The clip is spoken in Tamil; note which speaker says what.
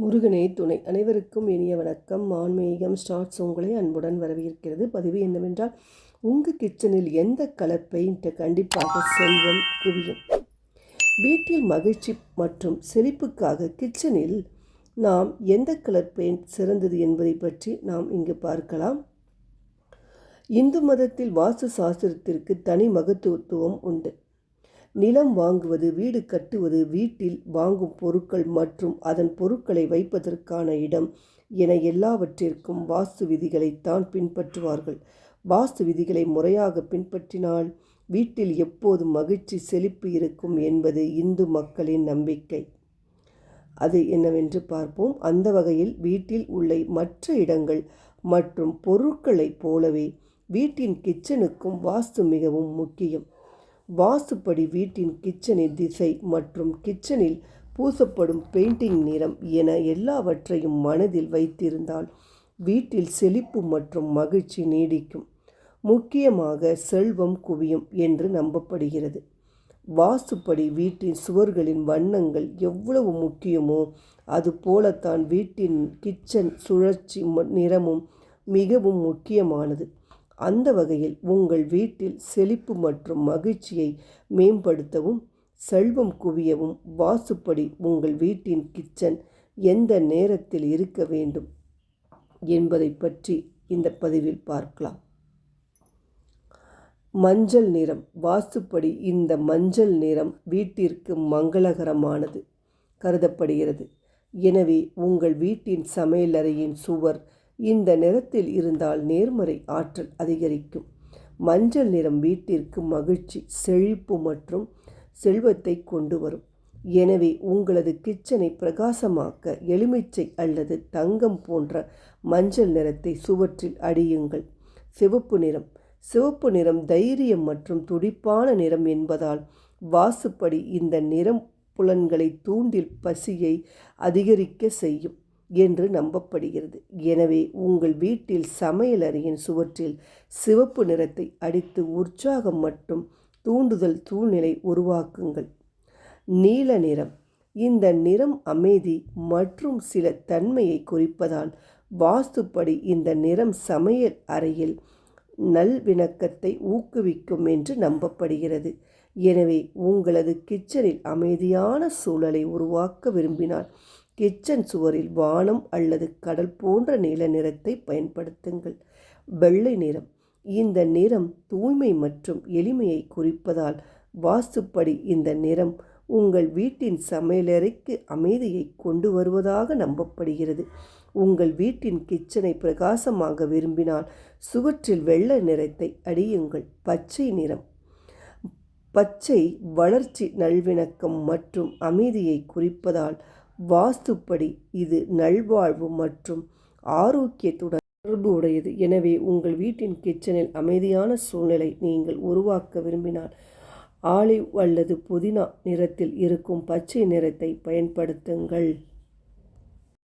Speaker 1: முருகனே துணை அனைவருக்கும் இனிய வணக்கம். ஆன்மீகம் ஸ்டார்ட்ஸ் உங்களை அன்புடன் வரவேற்கிறது. பதிவு என்னவென்றால் உங்கள் கிச்சனில் எந்த கலர் பெயிண்ட்டை கண்டிப்பாக செல்வம் குவியும்? வீட்டில் மகிழ்ச்சி மற்றும் செழிப்புக்காக கிச்சனில் நாம் எந்த கலர் பெயிண்ட் சிறந்தது என்பதை பற்றி நாம் இங்கு பார்க்கலாம். இந்து மதத்தில் வாஸ்து சாஸ்திரத்திற்கு தனி மகத்துவத்துவம் உண்டு. நிலம் வாங்குவது வீடு கட்டுவது வீட்டில் வாங்கும் பொருட்கள் மற்றும் அதன் பொருட்களை வைப்பதற்கான இடம் என எல்லாவற்றிற்கும் வாஸ்து விதிகளைத்தான் பின்பற்றுவார்கள். வாஸ்து விதிகளை முறையாக பின்பற்றினால் வீட்டில் எப்போது மகிழ்ச்சி செழிப்பு இருக்கும் என்பது இந்து மக்களின் நம்பிக்கை. அது என்னவென்று பார்ப்போம். அந்த வகையில் வீட்டில் உள்ள மற்ற இடங்கள் மற்றும் பொருட்களைப் போலவே வீட்டின் கிச்சனுக்கும் வாஸ்து மிகவும் முக்கியம். வாஸ்துப்படி வீட்டின் கிச்சனின் திசை மற்றும் கிச்சனில் பூசப்படும் பெயிண்டிங் நிறம் என எல்லாவற்றையும் மனதில் வைத்திருந்தால் வீட்டில் செழிப்பு மற்றும் மகிழ்ச்சி நீடிக்கும். முக்கியமாக செல்வம் குவியும் என்று நம்பப்படுகிறது. வாஸ்துப்படி வீட்டின் சுவர்களின் வண்ணங்கள் எவ்வளவு முக்கியமோ அதுபோலத்தான் வீட்டின் கிச்சன் சுழற்சி நிறமும் மிகவும் முக்கியமானது. அந்த வகையில் உங்கள் வீட்டில் செழிப்பு மற்றும் மகிழ்ச்சியை மேம்படுத்தவும் செல்வம் குவியவும் வாசுப்படி உங்கள் வீட்டின் கிச்சன் எந்த நேரத்தில் இருக்க வேண்டும் என்பதை பற்றி இந்த பதிவில் பார்க்கலாம். மஞ்சள் நிறம். வாசுப்படி இந்த மஞ்சள் நிறம் வீட்டிற்கு மங்களகரமானது கருதப்படுகிறது. எனவே உங்கள் வீட்டின் சமையலறையின் சுவர் இந்த நிறத்தில் இருந்தால் நேர்மறை ஆற்றல் அதிகரிக்கும். மஞ்சள் நிறம் வீட்டிற்கு மகிழ்ச்சி செழிப்பு மற்றும் செல்வத்தை கொண்டு வரும் எனவே உங்களது கிச்சனை பிரகாசமாக்க எலுமிச்சை அல்லது தங்கம் போன்ற மஞ்சள் நிறத்தை சுவற்றில் அடியுங்கள். சிவப்பு நிறம். சிவப்பு நிறம் தைரியம் மற்றும் துடிப்பான நிறம் என்பதால் வாசுப்படி இந்த நிறம் புலன்களை தூண்டில் பசியை அதிகரிக்க செய்யும். என்று நம்பப்படுகிறது. எனவே உங்கள் வீட்டில் சமையலறையின் சுவற்றில் சிவப்பு நிறத்தை அடித்து உற்சாகம் மற்றும் தூண்டுதல் சூழ்நிலை உருவாக்குங்கள். நீல நிறம். இந்த நிறம் அமைதி மற்றும் சில தன்மையை குறிப்பதால் வாஸ்துப்படி இந்த நிறம் சமையல் அறையில் நல்விணக்கத்தை ஊக்குவிக்கும் என்று நம்பப்படுகிறது. எனவே உங்களது கிச்சனில் அமைதியான சூழலை உருவாக்க விரும்பினால் கிச்சன் சுவரில் வானம் அல்லது கடல் போன்ற நீல நிறத்தை பயன்படுத்துங்கள். வெள்ளை நிறம். இந்த நிறம் தூய்மை மற்றும் எளிமையை குறிப்பதால் வாஸ்துப்படி இந்த நிறம் உங்கள் வீட்டின் சமையலறைக்கு அமைதியை கொண்டு வருவதாக நம்பப்படுகிறது. உங்கள் வீட்டின் கிச்சனை பிரகாசமாக விரும்பினால் சுவற்றில் வெள்ளை நிறத்தை அடியுங்கள் பச்சை நிறம். பச்சை வளர்ச்சி நல்விணக்கம் மற்றும் அமைதியை குறிப்பதால் வாஸ்துப்படி இது நல்வாழ்வு மற்றும் ஆரோக்கியத்துடன் தொடர்பு உடையது எனவே உங்கள் வீட்டின் கிச்சனில் அமைதியான சூழ்நிலை நீங்கள் உருவாக்க விரும்பினால் ஆலிவ் அல்லது புதினா நிறத்தில் இருக்கும் பச்சை நிறத்தை பயன்படுத்துங்கள்.